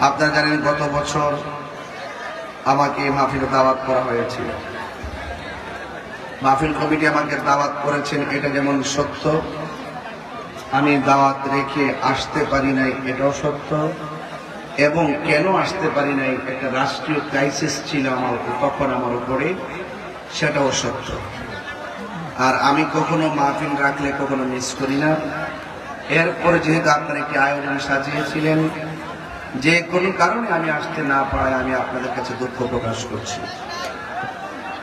আপনারা জানেন গত বছর আমাকে মাহফিলে দাওয়াত করা হয়েছিল। মাহফিল কমিটি আমাকে দাওয়াত করেছেন, এটা যেমন সত্য। আমি দাওয়াত রেখে আসতে পারি নাই, এটাও সত্য। এবং কেন আসতে পারি নাই, একটা রাষ্ট্রীয় ক্রাইসিস ছিল আমার তখন আমার উপরে, সেটাও সত্য। আর আমি কখনো মাহফিল রাখলে কখনো মিস করি না। এরপরে যেহেতু আপনারা একটি আয়োজন সাজিয়েছিলেন যে কোনো কারণে আমি আসতে না পারায় আমি আপনাদের কাছে দুঃখ প্রকাশ করছি।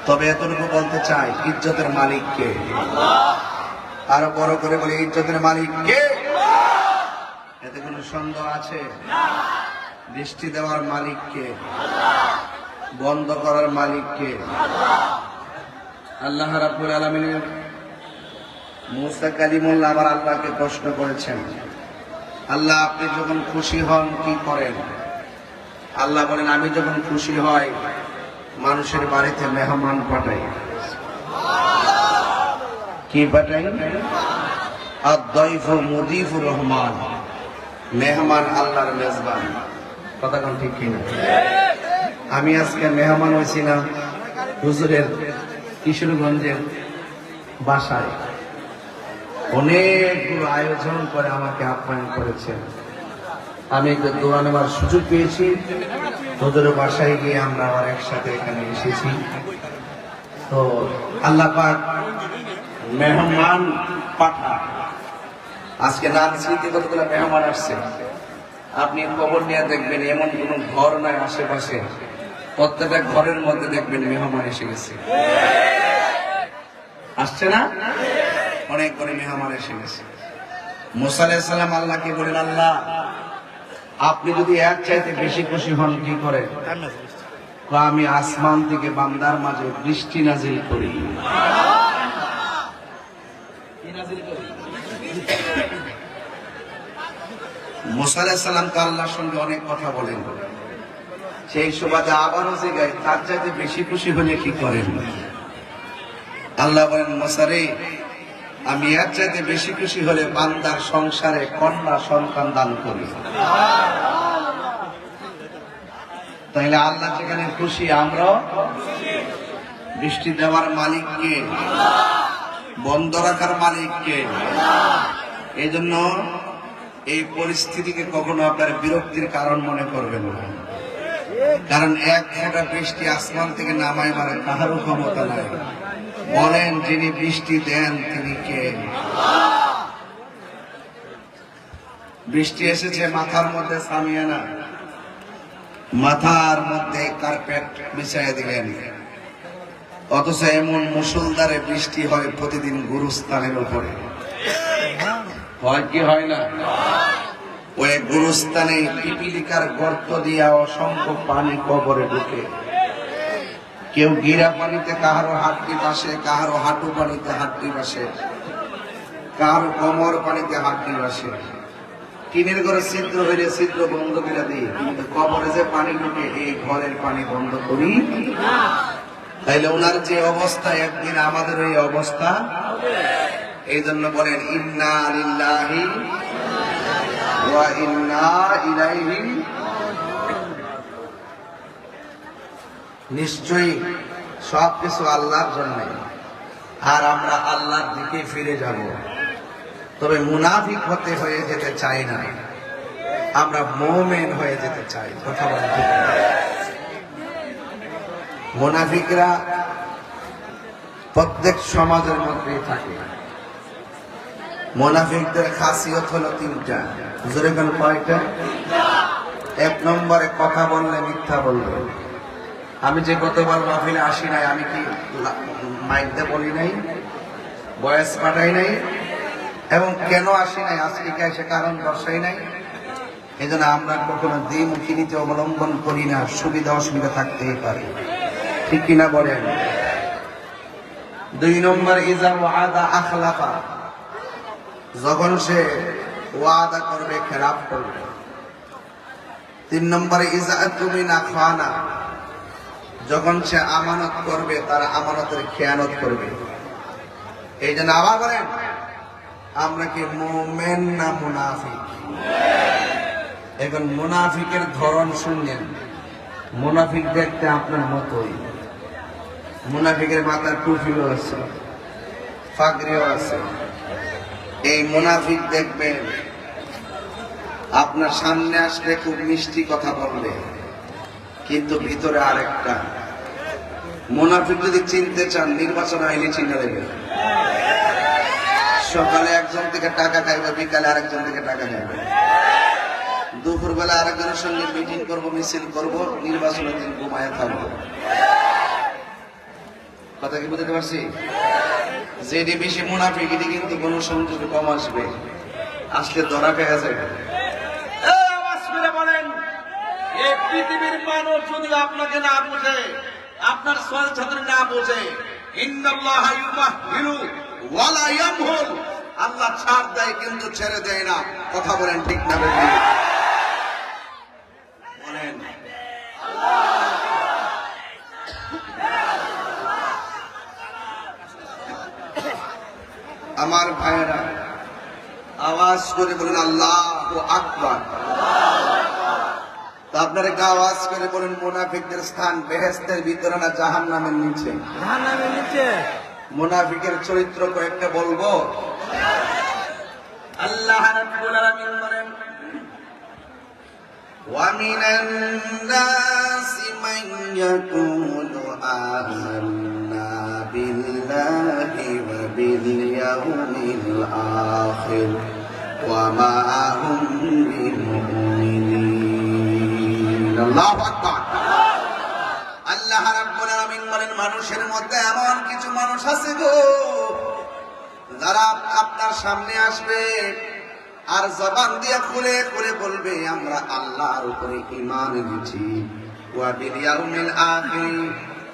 তবে এতটুকু বলতে চাই, ইজ্জতের মালিক কে? আরও বড় করে বলি, ইজ্জতের মালিক কে? এতে কোনো সন্দেহ আছে? বৃষ্টি দেওয়ার মালিক কে? বন্ধ করার মালিক কে? আল্লাহ রাব্বুল আলামিনের মুসা কালিমুল্লাহ আমার আল্লাহকে প্রশ্ন করেছেন আল্লাহ, আপনি যখন খুশি হন, কি করেন? আল্লাহ বলেন, আমি যখন খুশি হই, মানুষের বাড়িতে মেহমান পাঠাই। কি পাঠাই? আর দৈফ মুদিফুর রহমান। মেহমান আল্লাহর মেজবান। কথা কোন ঠিক কিনা? আমি আজকে মেহমান হয়েছিলাম হুজুরের কিশোরগঞ্জের বাসায়। অনেকগুলো আয়োজন করে আমাকে আপ্যায়ন করেছেন আমি দোয়া নেওয়ার সুযোগ পেয়েছি। তোদের বাসায় গিয়ে আমরা আবার একসাথে এখানে এসেছি। তো আল্লাহ পাক মেহমান পাঠা। আজকে নাম স্মৃতি কতগুলো মেহমান আসছে? আপনি খবর নিয়ে দেখবেন এমন কোনো ঘর নাই আশেপাশে। প্রত্যেকটা ঘরের মধ্যে দেখবেন মেহমান এসে গেছে। আসছে না? অনেক করে মেহমান এসে গেছে। মুসা আলাইহিস সালাম আল্লাহকে বলেন আল্লাহ, আপনি যদি এক চাইতে বেশি খুশি হন, কি করে আমি আসমান থেকে বান্দার মাঝে বৃষ্টি নাজিল করি। কি নাজিল করি? মুসা আলাইহিস সালাম তো আল্লাহর সঙ্গে অনেক কথা বলেন। সেই সুবাদে আবারও যে গায় তার চাইতে বেশি খুশি হলে কি করেন? আল্লাহ বলেন মশারে আমি এর চাইতে বেশি খুশি হলে বান্দার সংসারে কন্যা সন্তান দান করি তাহলে আল্লাহ যেখানে খুশি আমরা বৃষ্টি দেওয়ার মালিককে, বন্ধ রাখার মালিককে এই জন্য এই পরিস্থিতিকে কখনো আপনার বিরক্তির কারণ মনে করবেন না। কারণ এক ফোঁটা বৃষ্টি আসমান থেকে নামায় মারে কাহারও ক্ষমতা নাই। বলেন, যিনি বৃষ্টি দেন, তিনি কে? বৃষ্টি এসেছে মাথার মধ্যে সামিয়ানা। মাথার মধ্যে কার্পেট বিছাইয়া দিলেন। অথচ এমন মুসলধারে বৃষ্টি হয় প্রতিদিন গুরুস্থানের উপরে। হয় কি হয় না? ওই গুরুস্থানে পিপিলিকার গর্ত দিয়া অসংখ্য পানি কবরে ঢুকে। কেউ গিরা পানিতে, কাহারো হাটটি বাসে কাহারো হাঁটু পানিতে হাটটি বাসে কাহারো কোমর পানিতে হাটটি বাসে টিনের ঘরে ছিদ্র হইলে ছিদ্র বন্ধ করে দিই। কবরে যে পানি ঢুকে, এই ঘরের পানি বন্ধ করি। তাইলে ওনার যে অবস্থা, একদিন আমাদের এই অবস্থা। এই জন্য বলেন, ইন্না লিল্লাহি ওয়া ইন্না ইলাইহি নিশ্চয়ই সব কিছু আল্লাহর জন্য। আর আমরা আল্লাহর দিকে ফিরে যাব। তবে মুনাফিক হতে হয়ে যেতে চাই না। আমরা মোমেন হয়ে যেতে চাই, কথা ঠিক মুনাফিকরা প্রত্যেক সমাজের মধ্যেই থাকে। মোনাফিকদের খাসিয়ত হলো তিনটা। জোরে কোন কয়টা? এক নম্বরে কথা বললে মিথ্যা বলবে। আমি যে গতবার মাহফিলে আসি নাই, আমি কি মাইক বলি নাই? বয়স পাঠাই নাই? এবং কেন আসি নাই? আজকে কে এসে কারণ দর্শাই নাই? এই জন্য আমরা কখনো দ্বিমুখী নীতি অবলম্বন করি না, সুবিধা অসুবিধা থাকতেই পারে। ঠিক কিনা বলেন? দুই নম্বর, ইজা ওয়াদা আখলাফা। যখন সে ওয়াদা করবে খেলাফ করবে। তিন নম্বরে, ইজা তুমি না খানা। যখন সে আমানত করবে, তার আমানতের খেয়ানত করবে। এই জন্য আবার বলেন, আমরা কি মোমেন না মুনাফিক? এখন মুনাফিকের ধরন শুনলেন। মুনাফিক দেখতে আপনার মতোই। মুনাফিকের মাথার টুপিও আছে, ফাগরিও আছে। এই মুনাফিক দেখবেন, আপনার সামনে আসলে খুব মিষ্টি কথা বলবে, কিন্তু ভিতরে আরেকটা। মুনাফিক যদি চিনতে চান, নির্বাচন আইলে চিনে দেবে সকালে একজন থেকে টাকা খাইবে, বিকালে আরেকজন থেকে টাকা খাইবে। দুপুর বেলা আরেকজনের সঙ্গে মিটিং করব, মিছিল করব, নির্বাচনের দিন ঘুমায় থাকব। কথা কি বুঝতে পারছি? যেটি বেশি মুনাফিক, এটি কিন্তু কোনো সংযোগে কম আসবে। আসলে ধরা খেয়ে যাবে পৃথিবীর মানুষ আপনাকে না বোঝে, আপনার আল্লাহ ছাড় দেয় কিন্তু ছেড়ে দেয় না। কথা বলেন ঠিক না আমার ভাইয়েরা আওয়াজ করে বলেন আল্লাহ আকবার তা আপনারা একটা আওয়াজ করে বলেন মুনাফিকদের স্থান বেহেস্তের ভিতরে না জাহান নামের নিচে জাহান্নামের নিচে মুনাফিকের চরিত্র কয়েকটা বলবো আল্লাহ রাব্বুল আলামিন বলেন ومن الناس من يقول آمنا بالله وباليوم الآخر وما هم بمؤمنين الله أكبر আল্লাহ রাব্বুল আলামিন বলেন মানুষের মধ্যে এমন কিছু মানুষ আছে গো যারা আপনার সামনে আসবে আর জবান দিয়ে খুলে খুলে বলবে আমরা আল্লাহর উপরে ঈমান এনেছি ওয়া বিল ইয়াউমিল আখির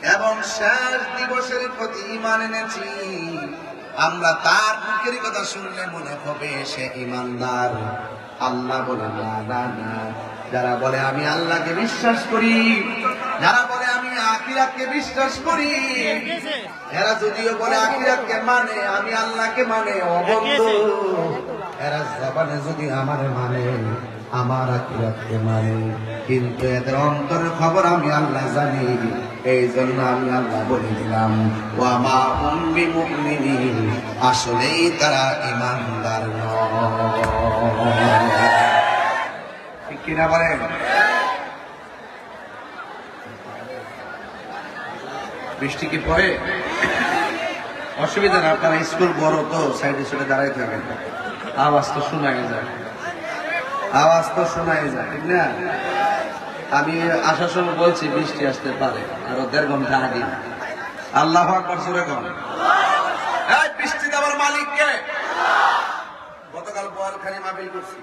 এবং শেষ দিবসের প্রতি ঈমান এনেছি আমরা তার মুখের কথা শুনলে মনে হবে সে ইমানদার। আল্লাহ বলে, না না না। যারা বলে, আমি আল্লাহকে বিশ্বাস করি। যারা বলে, আমি আখিরাতকে বিশ্বাস করি। এরা যদিও বলে, আখিরাতকে মানে আমি আল্লাহকে মানে অবন্ধ। এরা জবানে যদি আমারে মানে আমার আখিরাতকে মানে। কিন্তু এদের অন্তরের খবর আমি আল্লাহ জানি। এই জন্য আমি আল্লাহ বলে দিলাম ও আমার উম্মি মুমিনিন আসলেই তারা ইমানদার কিনা বৃষ্টি কি পড়ে? অসুবিধা না, আপনারা স্কুল বড় তো, সাইডে সাইডে দাঁড়াই থাকেন। আওয়াজ তো শোনাই যায়। আওয়াজ তো শোনাই যায়, ঠিক না? আমি আসার সময় বলছি বৃষ্টি আসতে পারে, আরও দেড় ঘণ্টা আগে। আল্লাহ আকবর, সুরে কম বৃষ্টি দেওয়ার মালিককে গতকাল বোয়ালখানি মাহফিল করছি।